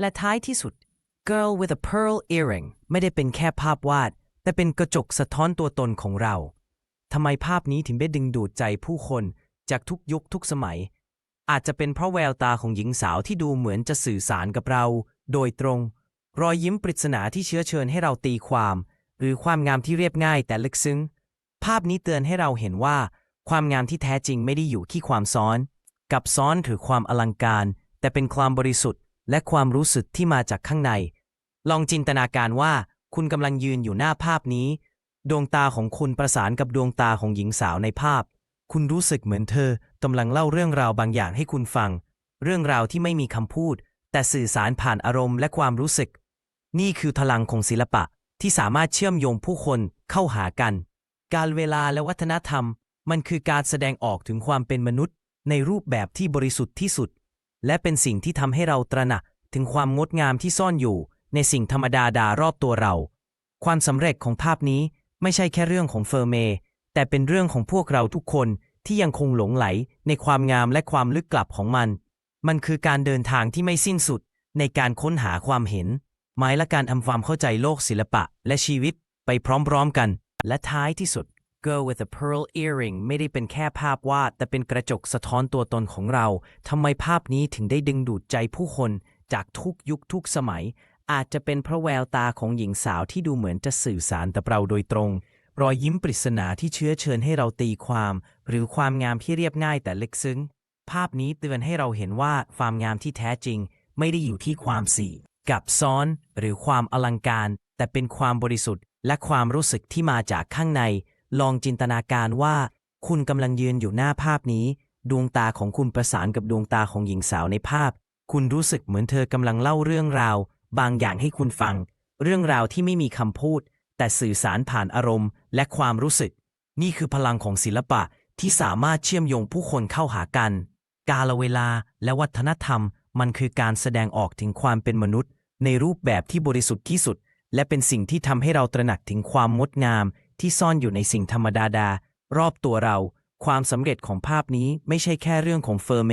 และท้ายที่สุด Girl with a Pearl Earring ไม่ได้เป็นแค่ภาพวาด แต่เป็นกระจกสะท้อนตัวตนของเราทำไมภาพนี้ถึงได้ดึงดูดใจผู้คนจากทุกยุคทุกสมัย อาจจะเป็นเพราะแววตาของหญิงสาวที่ดูเหมือนจะสื่อสารกับเรา โดยตรง รอยยิ้มปริศนาที่เชื้อเชิญให้เราตีความ หรือความงามที่เรียบง่ายแต่ลึกซึ้ง ภาพนี้เตือนให้เราเห็นว่า ความงามที่แท้จริงไม่ได้อยู่ที่ความซ้อน กับซ้อนหรือความอลังการ แต่เป็นความบริสุทธิ์ และความรู้สึกที่มาจากข้างใน ลองจินตนาการว่าคุณกำลังยืนอยู่หน้าภาพนี้ ดวงตาของคุณประสานกับดวงตาของหญิงสาวในภาพ คุณรู้สึกเหมือนเธอกำลังเล่าเรื่องราวบางอย่างให้คุณฟัง เรื่องราวที่ไม่มีคำพูด แต่สื่อสารผ่านอารมณ์และความรู้สึก นี่คือพลังของศิลปะที่สามารถเชื่อมโยงผู้คนเข้าหากัน การเวลาและวัฒนธรรม มันคือการแสดงออกถึงความเป็นมนุษย์ ในรูปแบบที่บริสุทธิ์ที่สุด และเป็นสิ่งที่ทำให้เราตระหนักถึงความงดงามที่ซ่อนอยู่ในสิ่งธรรมดาดารอบตัวเรา ความสำเร็จของภาพนี้ไม่ใช่แค่เรื่องของเฟอร์เม แต่เป็นเรื่องของพวกเราทุกคนที่ยังคงหลงไหลในความงามและความลึกกลับของมัน มันคือการเดินทางที่ไม่สิ้นสุดในการค้นหาความเห็น หมายและการทำความเข้าใจโลกศิลปะและชีวิตไปพร้อมๆกัน และท้ายที่สุด Girl with a Pearl Earring ไม่ได้เป็นแค่ภาพวาด แต่เป็นกระจกสะท้อนตัวตนของเรา ทำไมภาพนี้ถึงได้ดึงดูดใจผู้คน จากทุกยุคทุกสมัย อาจจะเป็นเพราะแววตาของหญิงสาวที่ดูเหมือนจะสื่อสารกับเราโดยตรง รอยยิ้มปริศนาที่เชื้อเชิญให้เราตีความ หรือความงามที่เรียบง่ายแต่ลึกซึ้ง ภาพนี้เตือนให้เราเห็นว่าความงามที่แท้จริง ไม่ได้อยู่ที่ความสีกับซ้อน หรือความอลังการ แต่เป็นความบริสุทธิ์ และความรู้สึกที่มาจากข้างใน ลองจินตนาการว่า คุณกำลังยืนอยู่หน้าภาพนี้ ดวงตาของคุณประสานกับดวงตาของหญิงสาวในภาพ คุณรู้สึกเหมือนเธอกำลังเล่าเรื่องราว บางอย่างให้คุณฟัง เรื่องราวที่ไม่มีคำพูด แต่สื่อสารผ่านอารมณ์ และความรู้สึก นี่คือพลังของศิลปะที่สามารถเชื่อมโยงผู้คนเข้าหากัน กาลเวลาและวัฒนธรรม มันคือการแสดงออกถึงความเป็นมนุษย์ ในรูปแบบที่บริสุทธิ์ที่สุด และเป็นสิ่งที่ทำให้เราตระหนักถึงความงดงาม ที่ซ่อนอยู่ในสิ่งธรรมดาดารอบตัวเรา ความสำเร็จของภาพนี้ไม่ใช่แค่เรื่องของเฟอร์เม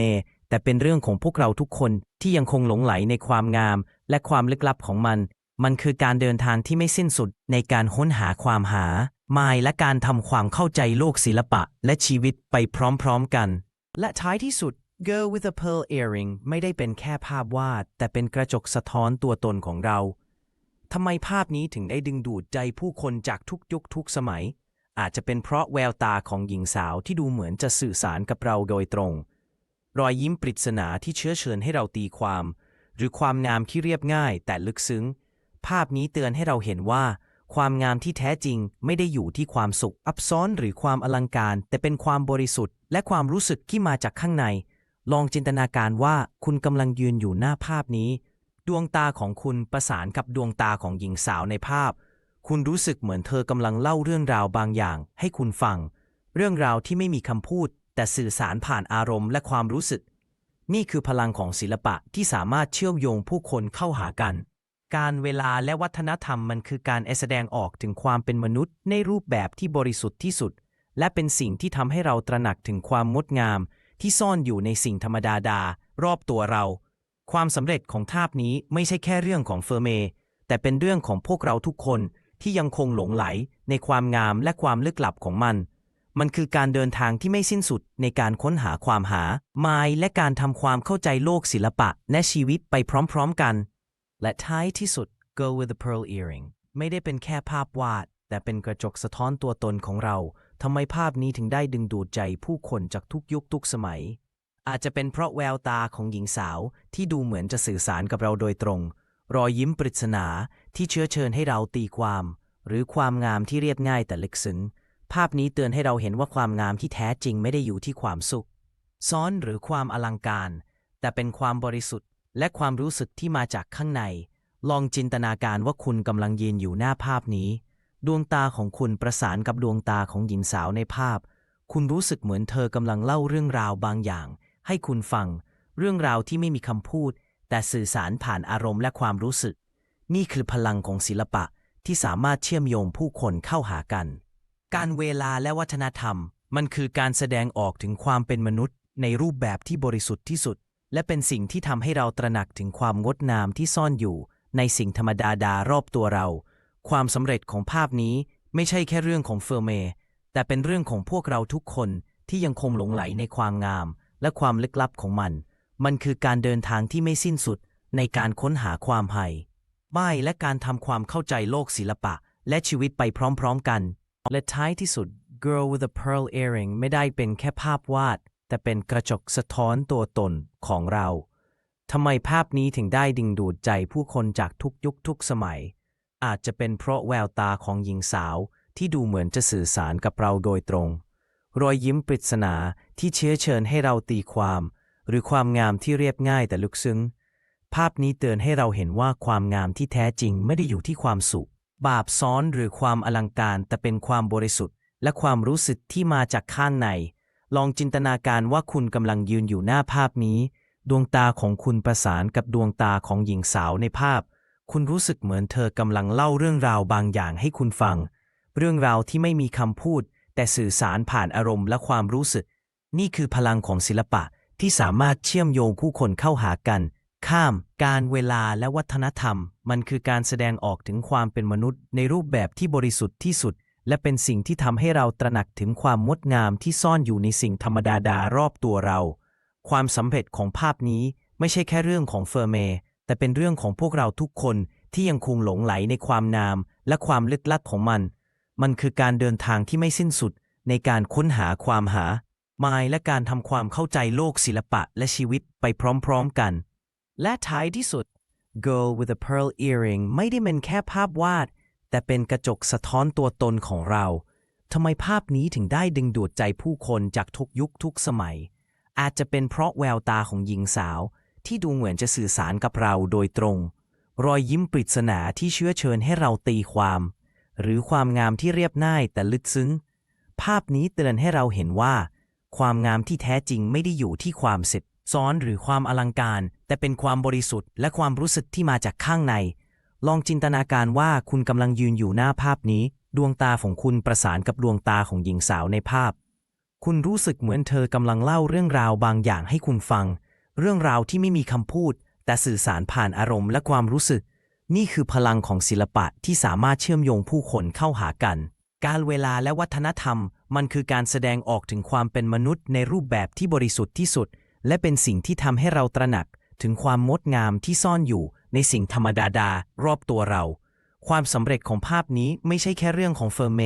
แต่เป็นเรื่องของพวกเราทุกคนที่ยังคงหลงไหลในความงาม และความลึกลับของมัน มันคือการเดินทางที่ไม่สิ้นสุดในการค้นหาความหาหมายและการทำความเข้าใจโลกศิลปะและชีวิตไปพร้อมๆกัน และท้ายที่สุด Girl with a Pearl Earring ไม่ได้เป็นแค่ภาพวาด แต่เป็นกระจกสะท้อนตัวตนของเรา ทำไมภาพนี้ถึงได้ดึงดูดใจผู้คนจากทุกยุคทุกสมัย อาจจะเป็นเพราะแววตาของหญิงสาวที่ดูเหมือนจะสื่อสารกับเราโดยตรง รอยยิ้มปริศนาที่เชื้อเชิญให้เราตีความ หรือความงามที่เรียบง่ายแต่ลึกซึ้ง ภาพนี้เตือนให้เราเห็นว่า ความงามที่แท้จริงไม่ได้อยู่ที่ความสุขอับซ้อนหรือความอลังการ แต่เป็นความบริสุทธิ์ และความรู้สึกที่มาจากข้างใน ลองจินตนาการว่าคุณกำลังยืนอยู่หน้าภาพนี้ ดวงตาของคุณประสานกับดวงตาของหญิงสาวในภาพ คุณรู้สึกเหมือนเธอกำลังเล่าเรื่องราวบางอย่าง ให้คุณฟัง เรื่องราวที่ไม่มีคำพูด แต่สื่อสารผ่านอารมณ์และความรู้สึก นี่คือพลังของศิลปะที่สามารถเชื่อมโยงผู้คนเข้าหากัน การเวลาและวัฒนธรรมมันคือการแสดงออกถึงความเป็นมนุษย์ ในรูปแบบที่บริสุทธิ์ที่สุด และเป็นสิ่งที่ทำให้เราตระหนักถึงความงดงาม ที่ซ่อนอยู่ในสิ่งธรรมดาดารอบตัวเรา ความสำเร็จของภาพนี้ไม่ใช่แค่เรื่องของเฟอร์เม แต่เป็นเรื่องของพวกเราทุกคนที่ยังคงหลงไหลในความงามและความลึกลับของมัน มันคือการเดินทางที่ไม่สิ้นสุดในการค้นหาความหาไมายและการทำความเข้าใจโลกศิลปะและชีวิตไปพร้อมๆกัน และท้ายที่สุด Girl with a Pearl Earring ไม่ได้เป็นแค่ภาพวาด แต่เป็นกระจกสะท้อนตัวตนของเราทำไมภาพนี้ถึงได้ดึงดูดใจผู้คนจากทุกยุคทุกสมัย อาจจะเป็นเพราะแววตาของหญิงสาวที่ดูเหมือนจะสื่อสารกับเราโดยตรง รอยยิ้มปริศนาที่เชื้อเชิญให้เราตีความ หรือความงามที่เรียบง่ายแต่ลึกซึ้งภาพนี้เตือนให้เราเห็นว่าความงามที่แท้จริงไม่ได้อยู่ที่ความสุข ซ้อนหรือความอลังการ แต่เป็นความบริสุทธิ์ และความรู้สึกที่มาจากข้างใน ลองจินตนาการว่าคุณกำลังยืนอยู่หน้าภาพนี้ ดวงตาของคุณประสานกับดวงตาของหญิงสาวในภาพ คุณรู้สึกเหมือนเธอกำลังเล่าเรื่องราวบางอย่าง ให้คุณฟัง เรื่องราวที่ไม่มีคำพูด แต่สื่อสารผ่านอารมณ์และความรู้สึก นี่คือพลังของศิลปะที่สามารถเชื่อมโยงผู้คนเข้าหากัน การเวลาและวัฒนธรรม มันคือการแสดงออกถึงความเป็นมนุษย์ ในรูปแบบที่บริสุทธิ์ที่สุด และเป็นสิ่งที่ทำให้เราตระหนักถึงความงดงามที่ซ่อนอยู่ ในสิ่งธรรมดาดารอบตัวเรา ความสำเร็จของภาพนี้ไม่ใช่แค่เรื่องของเฟอร์เม แต่เป็นเรื่องของพวกเราทุกคนที่ยังคงหลงไหลในความงาม และความลึกลับของมัน มันคือการเดินทางที่ไม่สิ้นสุดในการค้นหาความไห้ไม่และการทำความเข้าใจโลกศิลปะ และชีวิตไปพร้อมๆกัน และท้ายที่สุด Girl with a Pearl Earring ไม่ได้เป็นแค่ภาพวาด แต่เป็นกระจกสะท้อนตัวตนของเราทำไมภาพนี้ถึงได้ดึงดูดใจผู้คนจากทุกยุคทุกสมัย อาจจะเป็นเพราะแววตาของหญิงสาวที่ดูเหมือนจะสื่อสารกับเราโดยตรง รอยยิ้มปริศนาที่เชื้อเชิญให้เราตีความ หรือความงามที่เรียบง่ายแต่ลึกซึ้ง ภาพนี้เตือนให้เราเห็นว่าความงามที่แท้จริงไม่ได้อยู่ที่ความสุข บาปซ้อนหรือความอลังการแต่เป็นความบริสุทธิ์ และความรู้สึกที่มาจากข้างใน ลองจินตนาการว่าคุณกำลังยืนอยู่หน้าภาพนี้ ดวงตาของคุณประสานกับดวงตาของหญิงสาวในภาพ คุณรู้สึกเหมือนเธอกำลังเล่าเรื่องราวบางอย่างให้คุณฟัง เรื่องราวที่ไม่มีคำพูด แต่สื่อสารผ่านอารมณ์และความรู้สึก นี่คือพลังของศิลปะที่สามารถเชื่อมโยงผู้คนเข้าหากัน ข้าม การเวลาและวัฒนธรรม มันคือการแสดงออกถึงความเป็นมนุษย์ ในรูปแบบที่บริสุทธิ์ที่สุด และเป็นสิ่งที่ทำให้เราตระหนักถึงความงดงามที่ซ่อนอยู่ในสิ่งธรรมดาดารอบตัวเรา ความสำเร็จของภาพนี้ไม่ใช่แค่เรื่องของเฟอร์เม แต่เป็นเรื่องของพวกเราทุกคนที่ยังคงหลงไหลในความงามและความลึกลับของมัน มันคือการเดินทางที่ไม่สิ้นสุดในการค้นหาความหามายและการทำความเข้าใจโลกศิลปะและชีวิตไปพร้อมๆกัน และท้ายที่สุด Girl with a Pearl Earring ไม่ได้เป็นแค่ภาพวาด แต่เป็นกระจกสะท้อนตัวตนของเราทำไมภาพนี้ถึงได้ดึงดูดใจผู้คนจากทุกยุคทุกสมัย อาจจะเป็นเพราะแววตาของหญิงสาว ที่ดูเหมือนจะสื่อสารกับเราโดยตรง รอยยิ้มปริศนาที่เชื้อเชิญให้เราตีความ หรือความงามที่เรียบง่ายแต่ลึกซึ้ง ภาพนี้เตือนให้เราเห็นว่า ความงามที่แท้จริงไม่ได้อยู่ที่ความเสร็จซ้อนหรือความอลังการ แต่เป็นความบริสุทธิ์และความรู้สึกที่มาจากข้างใน ลองจินตนาการว่าคุณกำลังยืนอยู่หน้าภาพนี้ ดวงตาของคุณประสานกับดวงตาของหญิงสาวในภาพ คุณรู้สึกเหมือนเธอกำลังเล่าเรื่องราวบางอย่างให้คุณฟัง เรื่องราวที่ไม่มีคำพูด แต่สื่อสารผ่านอารมณ์และความรู้สึก นี่คือพลังของศิลปะที่สามารถเชื่อมโยงผู้คนเข้าหากัน การเวลาและวัฒนธรรม มันคือการแสดงออกถึงความเป็นมนุษย์ในรูปแบบที่บริสุทธิ์ที่สุด และเป็นสิ่งที่ทำให้เราตระหนัก ถึงความงดงามที่ซ่อนอยู่ ในสิ่งธรรมดาดารอบตัวเรา ความสำเร็จของภาพนี้ไม่ใช่แค่เรื่องของเฟอร์เม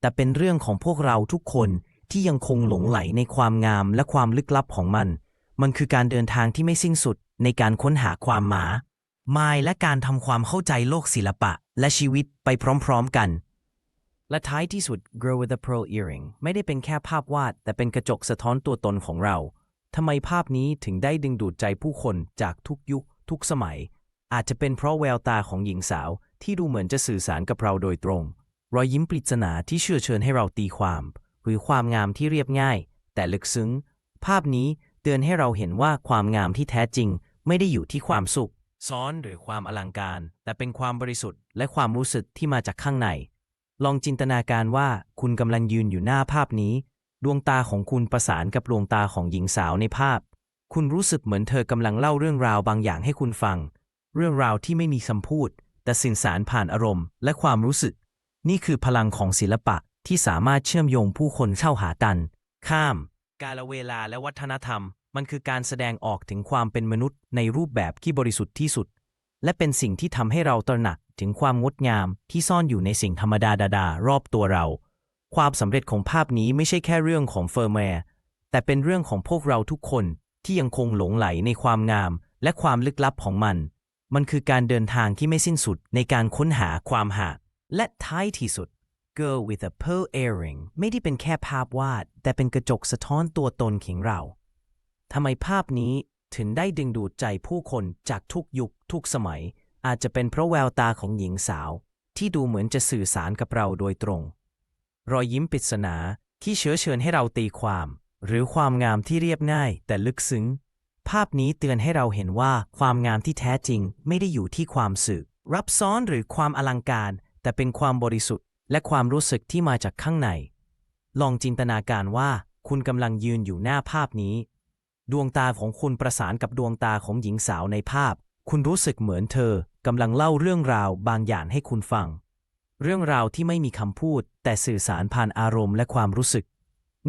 แต่เป็นเรื่องของพวกเราทุกคนที่ยังคงหลงไหลในความงามและความลึกลับของมัน มันคือการเดินทางที่ไม่สิ้นสุดในการค้นหาความหมาย มายและการทำความเข้าใจโลกศิลปะ และชีวิตไปพร้อมๆกัน และท้ายที่สุด Girl with a Pearl Earring ไม่ได้เป็นแค่ภาพวาด แต่เป็นกระจกสะท้อนตัวตนของเรา ทำไมภาพนี้ถึงได้ดึงดูดใจผู้คนจากทุกยุค ทุกสมัย อาจจะเป็นเพราะแววตาของหญิงสาวที่ดูเหมือนจะสื่อสารกับเราโดยตรง รอยยิ้มปริศนาที่เชื่อเชิญให้เราตีความ หรือความงามที่เรียบง่าย แต่ลึกซึ้ง ภาพนี้เตือนให้เราเห็นว่าความงามที่แท้จริง ไม่ได้อยู่ที่ความสุข ซ้อนหรือความอลังการ แต่เป็นความบริสุทธิ์และความรู้สึกที่มาจากข้างใน ลองจินตนาการว่าคุณกำลังยืนอยู่หน้าภาพนี้ ดวงตาของคุณประสานกับดวงตาของหญิงสาวในภาพ คุณรู้สึกเหมือนเธอกำลังเล่าเรื่องราวบางอย่างให้คุณฟัง เรื่องราวที่ไม่มีคำพูด แต่สื่อสารผ่านอารมณ์ และความรู้สึก นี่คือพลังของศิลปะที่สามารถเชื่อมโยงผู้คนเข้าหากัน ข้าม กาลเวลาและวัฒนธรรม มันคือการแสดงออกถึงความเป็นมนุษย์ในรูปแบบที่บริสุทธิ์ที่สุด และเป็นสิ่งที่ทำให้เราตระหนักถึงความงดงามที่ซ่อนอยู่ในสิ่งธรรมดาดาดารอบตัวเรา ความสำเร็จของภาพนี้ไม่ใช่แค่เรื่องของเฟอร์แมร์แต่เป็นเรื่องของพวกเราทุกคนที่ยังคงหลงไหลในความงาม และความลึกลับของมัน มันคือการเดินทางที่ไม่สิ้นสุดในการค้นหาความหาและท้ายที่สุด Girl with a Pearl Earring ไม่ได้เป็นแค่ภาพวาด แต่เป็นกระจกสะท้อนตัวตนของเรา ทำไมภาพนี้ถึงได้ดึงดูดใจผู้คนจากทุกยุคทุกสมัย อาจจะเป็นเพราะแววตาของหญิงสาว ที่ดูเหมือนจะสื่อสารกับเราโดยตรง รอยยิ้มปริศนาที่เชื้อเชิญให้เราตีความ หรือความงามที่เรียบง่ายแต่ลึกซึ้ง ภาพนี้เตือนให้เราเห็นว่าความงามที่แท้จริงไม่ได้อยู่ที่ความสื่อรับซ้อนหรือความอลังการ แต่เป็นความบริสุทธิ์ และความรู้สึกที่มาจากข้างใน ลองจินตนาการว่าคุณกำลังยืนอยู่หน้าภาพนี้ ดวงตาของคุณประสานกับดวงตาของหญิงสาวในภาพ คุณรู้สึกเหมือนเธอกำลังเล่าเรื่องราวบางอย่างให้คุณฟัง เรื่องราวที่ไม่มีคำพูด แต่สื่อสารผ่านอารมณ์และความรู้สึก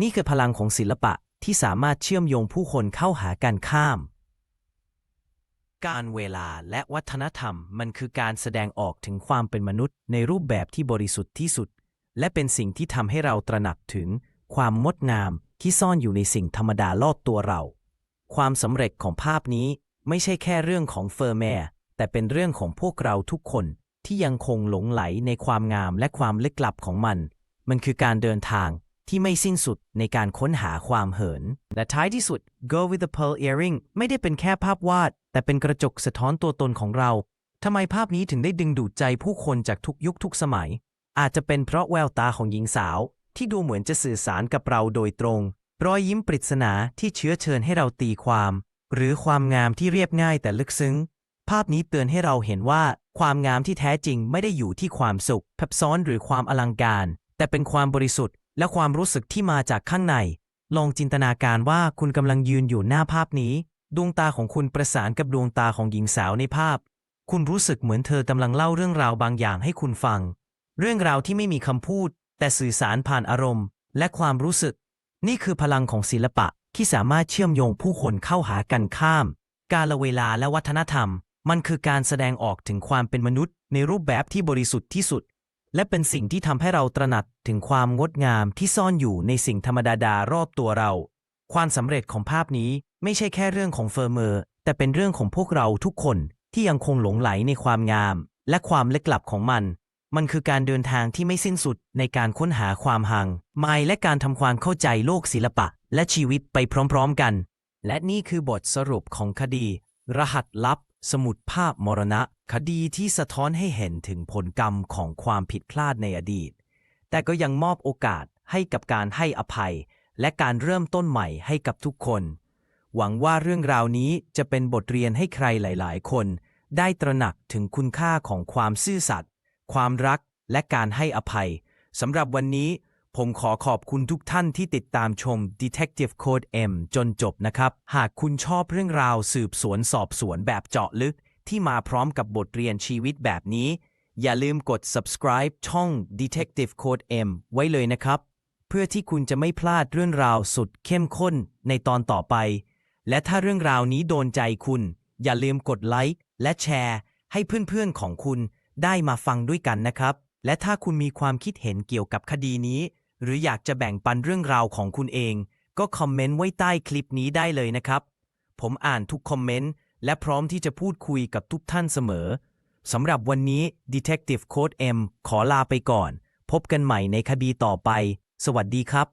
นี่คือพลังของศิลปะที่สามารถเชื่อมโยงผู้คนเข้าหากันข้าม การเวลาและวัฒนธรรมมันคือการแสดงออกถึงความเป็นมนุษย์ ในรูปแบบที่บริสุทธิ์ที่สุด และเป็นสิ่งที่ทำให้เราตระหนักถึงความงดงามที่ซ่อนอยู่ในสิ่งธรรมดารอบตัวเรา ความสำเร็จของภาพนี้ไม่ใช่แค่เรื่องของเฟอร์แมร์แต่เป็นเรื่องของพวกเราทุกคนที่ยังคงหลงไหลในความงามและความลึกลับของมัน มันคือการเดินทางที่ไม่สิ้นสุดในการค้นหาความเหิน และท้ายที่สุด Go with the Pearl Earring ไม่ได้เป็นแค่ภาพวาด แต่เป็นกระจกสะท้อนตัวตนของเรา ทำไมภาพนี้ถึงได้ดึงดูดใจผู้คนจากทุกยุคทุกสมัย อาจจะเป็นเพราะแววตาของหญิงสาว ที่ดูเหมือนจะสื่อสารกับเราโดยตรง รอยยิ้มปริศนาที่เชื้อเชิญให้เราตีความ หรือความงามที่เรียบง่ายแต่ลึกซึ้ง ภาพนี้เตือนให้เราเห็นว่า ความงามที่แท้จริงไม่ได้อยู่ที่ความสุขทับซ้อนหรือความอลังการ แต่เป็นความบริสุทธิ์ และความรู้สึกที่มาจากข้างใน ลองจินตนาการว่าคุณกำลังยืนอยู่หน้าภาพนี้ ดวงตาของคุณประสานกับดวงตาของหญิงสาวในภาพ คุณรู้สึกเหมือนเธอกำลังเล่าเรื่องราวบางอย่างให้คุณฟัง เรื่องราวที่ไม่มีคำพูด แต่สื่อสารผ่านอารมณ์ และความรู้สึก นี่คือพลังของศิลปะที่สามารถเชื่อมโยงผู้คนเข้าหากันข้าม กาลเวลาและวัฒนธรรม มันคือการแสดงออกถึงความเป็นมนุษย์ ในรูปแบบที่บริสุทธิ์ที่สุด และเป็นสิ่งที่ทำให้เราตระหนักถึงความงดงามที่ซ่อนอยู่ในสิ่งธรรมดาดารอบตัวเรา ความสำเร็จของภาพนี้ไม่ใช่แค่เรื่องของเฟอร์เมอร์ แต่เป็นเรื่องของพวกเราทุกคนที่ยังคงหลงไหลในความงาม และความลึกลับของมัน มันคือการเดินทางที่ไม่สิ้นสุดในการค้นหาความห่างไมล์และการทำความเข้าใจโลกศิลปะ และชีวิตไปพร้อมๆกัน และนี่คือบทสรุปของคดี รหัสลับ สมุดภาพมรณะ คดีที่สะท้อนให้เห็นถึงผลกรรมของความผิดพลาดในอดีต แต่ก็ยังมอบโอกาสให้กับการให้อภัย และการเริ่มต้นใหม่ให้กับทุกคน หวังว่าเรื่องราวนี้จะเป็นบทเรียนให้ใครหลาย ๆ คน ได้ตระหนักถึงคุณค่าของความซื่อสัตย์ ความรักและการให้อภัยสำหรับวันนี้ ผมขอขอบคุณทุกท่านที่ติดตามชม Detective Code M จนจบนะครับ หากคุณชอบเรื่องราวสืบสวนสอบสวนแบบเจาะลึก ที่มาพร้อมกับบทเรียนชีวิตแบบนี้ อย่าลืมกด subscribe ช่อง Detective Code M ไว้เลยนะครับ เพื่อที่คุณจะไม่พลาดเรื่องราวสุดเข้มข้นในตอนต่อไป และถ้าเรื่องราวนี้โดนใจคุณ อย่าลืมกดไลค์และแชร์ ให้เพื่อนๆของคุณ ได้มาฟังด้วยกันนะครับ และถ้าคุณมีความคิดเห็นเกี่ยวกับคดีนี้ หรืออยากจะแบ่งปันเรื่องราวของคุณเอง ก็คอมเมนต์ไว้ใต้คลิปนี้ได้เลยนะครับ ผมอ่านทุกคอมเมนต์และพร้อมที่จะพูดคุยกับทุกท่านเสมอสำหรับวันนี้ Detective Code M ขอลาไปก่อน พบกันใหม่ในคดีต่อไป สวัสดีครับ